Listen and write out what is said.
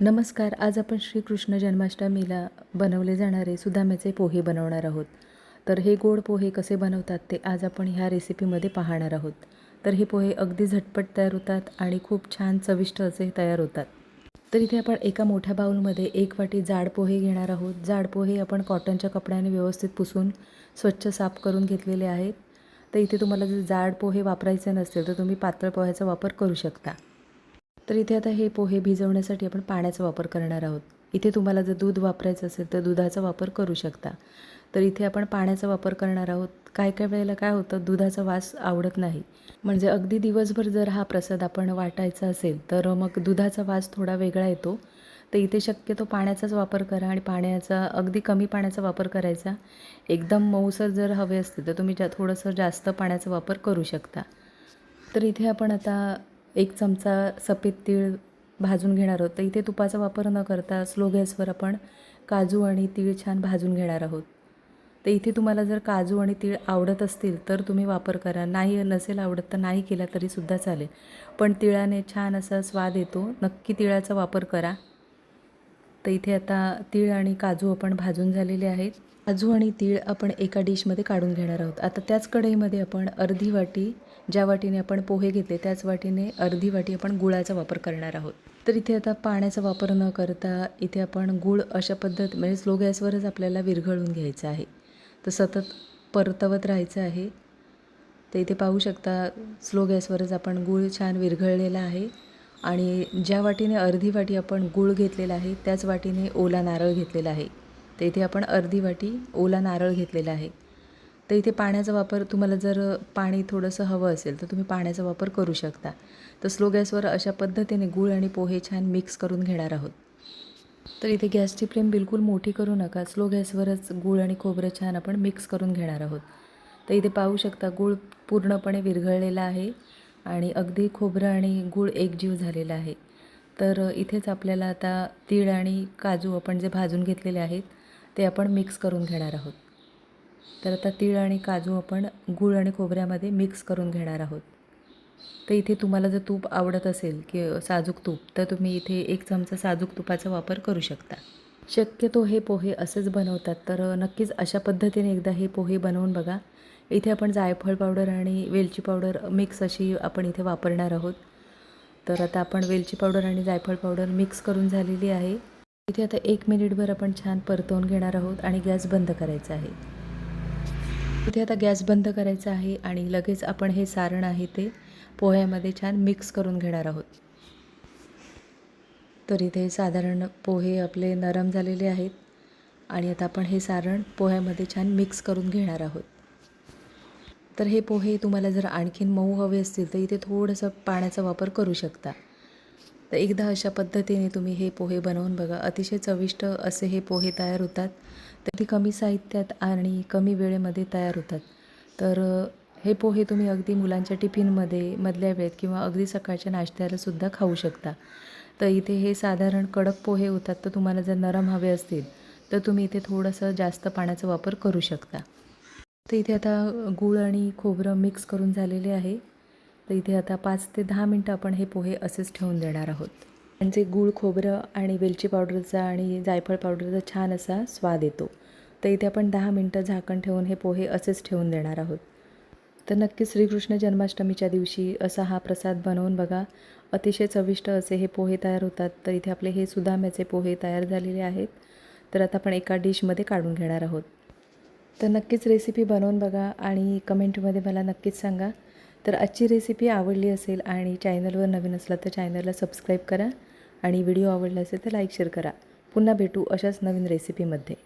नमस्कार आज आपण श्रीकृष्ण जन्माष्टमीला बनवले जाणारे सुदाम्याचे पोहे बनवणार आहोत. तर हे गोड पोहे कसे बनवतात ते आज आपण ह्या रेसिपीमध्ये पाहणार आहोत. तर हे पोहे अगदी झटपट तयार होतात आणि खूप छान चविष्ट असे तयार होतात. तर इथे आपण एका मोठ्या बाऊलमध्ये एक वाटी जाड पोहे घेणार आहोत. जाड पोहे आपण कॉटनच्या कपड्याने व्यवस्थित पुसून स्वच्छ साफ करून घेतलेले आहेत. तर इथे तुम्हाला जर जाड पोहे वापरायचे नसतील तर तुम्ही पातळ पोह्याचा वापर करू शकता. तर इथे आता हे पोहे भिजवण्यासाठी आपण पाण्याचा वापर करणार आहोत. इथे तुम्हाला जर दूध वापरायचं असेल तर दुधाचा वापर करू शकता. तर इथे आपण पाण्याचा वापर करणार आहोत. काय काय वेळेला काय होतं? दुधाचा वास आवडत नाही. म्हणजे अगदी दिवसभर जर हा प्रसाद आपण वाटायचा असेल तर मग दुधाचा वास थोडा वेगळा येतो. तर इथे शक्यतो पाण्याचाच वापर करा आणि पाण्याचा अगदी कमी पाण्याचा वापर करायचा. एकदम मऊसर जर हवे असते तर तुम्ही जा थोडंसं जास्त पाण्याचा वापर करू शकता. तर इथे आपण आता एक चमचा सफेद तीळ भाजून घेणार आहोत. तर इथे तुपाचा वापर न करता स्लो गॅसवर आपण काजू आणि तीळ छान भाजून घेणार आहोत. तर इथे तुम्हाला जर काजू आणि तीळ आवडत असतील तर तुम्ही वापर करा. नाही नसेल आवडत तर नाही केला तरीसुद्धा चालेल. पण तिळाने छान असा स्वाद येतो. नक्की तिळाचा वापर करा. तर इथे आता तीळ आणि काजू आपण भाजून झालेले आहेत. काजू आणि तीळ आपण एका डिशमध्ये काढून घेणार आहोत. आता त्याच कढईमध्ये आपण अर्धी वाटी ज्या वाटीने आपण पोहे घेतले त्याच वाटीने अर्धी वाटी आपण गुळाचा वापर करणार आहोत. तर इथे आता पाण्याचा वापर न करता इथे आपण गूळ अशा पद्धत म्हणजे स्लो गॅसवरच आपल्याला विरघळून घ्यायचं आहे. तर सतत परतवत राहायचं आहे. तर इथे पाहू शकता स्लो गॅसवरच आपण गूळ छान विरघळलेला आहे. आणि ज्या वाटीने अर्धी वाटी आपण गूळ घेतलेला आहे त्याच वाटीने ओला नारळ घेतलेला आहे. तर इथे आपण अर्धी वाटी ओला नारळ घेतलेला आहे. तर इथे पाण्याचा वापर तुम्हाला जर पाणी थोडंसं हवं असेल तर तुम्ही पाण्याचा वापर करू शकता. तर स्लो गॅसवर अशा पद्धतीने गूळ आणि पोहे छान मिक्स करून घेणार आहोत. तर इथे गॅसची फ्लेम बिलकुल मोठी करू नका. स्लो गॅसवरच गूळ आणि खोबरं छान आपण मिक्स करून घेणार आहोत. तर इथे पाहू शकता गूळ पूर्णपणे विरघळलेला आहे. आणि अगदी खोबरं आणि गूळ एकजीव झालेला आहे. तर इथेच आपल्याला आता तीळ आणि काजू आपण जे भाजून घेतलेले आहेत ते आपण मिक्स करून घेणार आहोत. तर आता तीळ आणि काजू आपण गूळ आणि खोबऱ्यामध्ये मिक्स करून घेणार आहोत. तर इथे तुम्हाला जर तूप आवडत असेल की साजूक तूप तर तुम्ही इथे एक चमचा साजूक तुपाचा वापर करू शकता. शक्यतो हे पोहे असेच बनवतात तर नक्कीच अशा पद्धतीने एकदा हे पोहे बनवून बघा. इथे आपण जायफळ पावडर आणि वेलची पावडर मिक्स अशी आपण इथे वापरणार आहोत. तर आता आपण वेलची पावडर आणि जायफळ पावडर मिक्स करून झालेली आहे. इथे आता एक मिनिटभर आपण छान परतवून घेणार आहोत आणि गॅस बंद करायचा आहे. इथे आता गॅस बंद करायचा आहे आणि लगेच आपण हे सारण आहे ते पोह्यामध्ये छान मिक्स करून घेणार आहोत. तर इथे साधारण पोहे आपले नरम झालेले आहेत आणि आता आपण हे सारण पोह्यामध्ये छान मिक्स करून घेणार आहोत. तर हे पोहे तुम्हाला जर आणखीन मऊ हवे असतील तर इथे थोडंसं पाण्याचा वापर करू शकता. तर एकदा अशा पद्धतीने तुम्ही हे पोहे बनवून बघा. अतिशय चविष्ट असे हे पोहे तयार होतात. तर ते कमी साहित्यात आणि कमी वेळेमध्ये तयार होतात. तर हे पोहे तुम्ही अगदी मुलांच्या टिफिनमध्ये मधल्या वेळेत किंवा अगदी सकाळच्या नाश्त्यालासुद्धा खाऊ शकता. तर इथे हे साधारण कडक पोहे होतात तर तुम्हाला जर नरम हवे असतील तर तुम्ही इथे थोडंसं जास्त पाण्याचा वापर करू शकता. तर इथे आता गूळ आणि खोबरं मिक्स करून झालेले आहे. तर इथे आता पाच ते दहा मिनटं आपण हे पोहे असेच ठेवून देणार आहोत. म्हणजे गूळ खोबरं आणि वेलची पावडरचा आणि जायफळ पावडरचा छान असा स्वाद येतो. तर इथे आपण दहा मिनटं झाकण ठेवून हे पोहे असेच ठेवून देणार आहोत. तर नक्कीच श्रीकृष्ण जन्माष्टमीच्या दिवशी असा हा प्रसाद बनवून बघा. अतिशय चविष्ट असे हे पोहे तयार होतात. तर इथे आपले हे सुदाम्याचे पोहे तयार झालेले आहेत. तर आता आपण एका डिशमध्ये काढून घेणार आहोत. तर नक्कीच रेसिपी बनवून बघा आणि कमेंटमध्ये मला नक्कीच सांगा. तर आजची रेसिपी आवडली असेल आणि चॅनलवर नवीन असला तर चॅनलला सबस्क्राईब करा आणि व्हिडिओ आवडला असेल तर लाईक शेअर करा. पुन्हा भेटू अशाच नवीन रेसिपीमध्ये